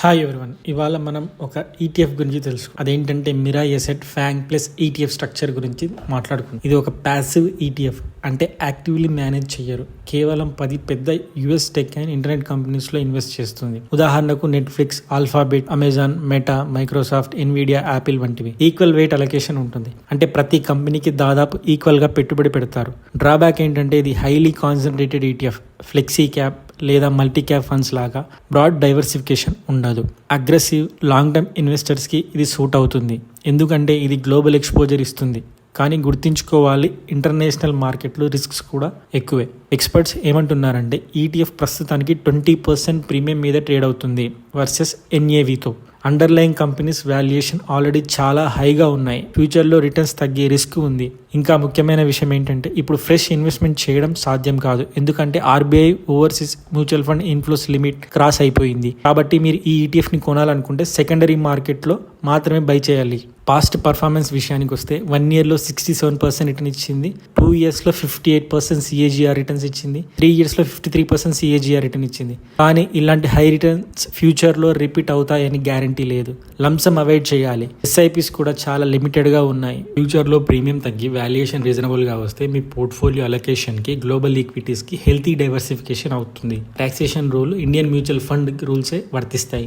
Hi everyone ఇవాళ మనం ఒక ఈటీఎఫ్ గురించి తెలుసు అదేంటంటే Mirae asset FANG plus ETF structure గురించి మాట్లాడుకుందాం. ఇది ఒక ప్యాసివ్ ఈటీఎఫ్ అంటే యాక్టివ్లీ మేనేజ్ చేయరు. కేవలం పది పెద్ద యుఎస్ టెక్ అండ్ ఇంటర్నెట్ కంపెనీస్లో ఇన్వెస్ట్ చేస్తుంది. ఉదాహరణకు Netflix Alphabet Amazon Meta Microsoft Nvidia Apple వంటివి. ఈక్వల్ వెయిట్ అలొకేషన్ ఉంటుంది. అంటే ప్రతి కంపెనీకి దాదాపు ఈక్వల్గా పెట్టుబడి పెడతారు. డ్రాబ్యాక్ ఏంటంటే ఇది highly concentrated ETF flexi cap లేదా మల్టీ క్యాప్ ఫండ్స్ లాగా బ్రాడ్ డైవర్సిఫికేషన్ ఉండదు. అగ్రెసివ్ లాంగ్ టర్మ్ ఇన్వెస్టర్స్కి ఇది సూట్ అవుతుంది. ఎందుకంటే ఇది గ్లోబల్ ఎక్స్పోజర్ ఇస్తుంది. కానీ గుర్తుంచుకోవాలి ఇంటర్నేషనల్ మార్కెట్లో రిస్క్స్ కూడా ఎక్కువే. ఎక్స్పర్ట్స్ ఏమంటున్నారంటే ఈటీఎఫ్ ప్రస్తుతానికి ట్వంటీ పర్సెంట్ ప్రీమియం మీద ట్రేడ్ అవుతుంది వర్సెస్ ఎన్ఏవితో అండర్లైన్ కంపెనీస్ వాల్యుయేషన్ ఆల్రెడీ చాలా హైగా ఉన్నాయి. ఫ్యూచర్లో రిటర్న్స్ తగ్గే రిస్క్ ఉంది. ఇంకా ముఖ్యమైన విషయం ఏంటంటే ఇప్పుడు ఫ్రెష్ ఇన్వెస్ట్మెంట్ చేయడం సాధ్యం కాదు. ఎందుకంటే RBI overseas mutual fund inflows limit cross అయిపోయింది. కాబట్టి మీరు ఈ ఈటీఎఫ్ని కొనాలనుకుంటే సెకండరీ మార్కెట్లో మాత్రమే బై చేయాలి. పాస్ట్ పర్ఫార్మెన్స్ విషయానికి వస్తే వన్ ఇయర్లో సిక్స్టీ సెవెన్ పర్సెంట్ రిటర్న్ ఇచ్చింది. టూ ఇయర్స్లో fifty eight percent CAGR returns ఇచ్చింది. త్రీ ఇయర్స్లో fifty three percent CAGR return ఇచ్చింది. కానీ ఇలాంటి హై రిటర్న్స్ ఫ్యూచర్లో రిపీట్ అవుతాయని గ్యారంటీ లేదు. లంసమ్ అవాయిడ్ చేయాలి. ఎస్ఐపిస్ కూడా చాలా లిమిటెడ్గా ఉన్నాయి. ఫ్యూచర్లో ప్రీమియం తగ్గి వాల్యుయేషన్ రీజనబుల్గా వస్తే మీ పోర్ట్ఫోలియో అలొకేషన్కి గ్లోబల్ ఈక్విటీస్కి హెల్తీ డైవర్సిఫికేషన్ అవుతుంది. Taxation rule Indian mutual fund రూల్సే వర్తిస్తాయి.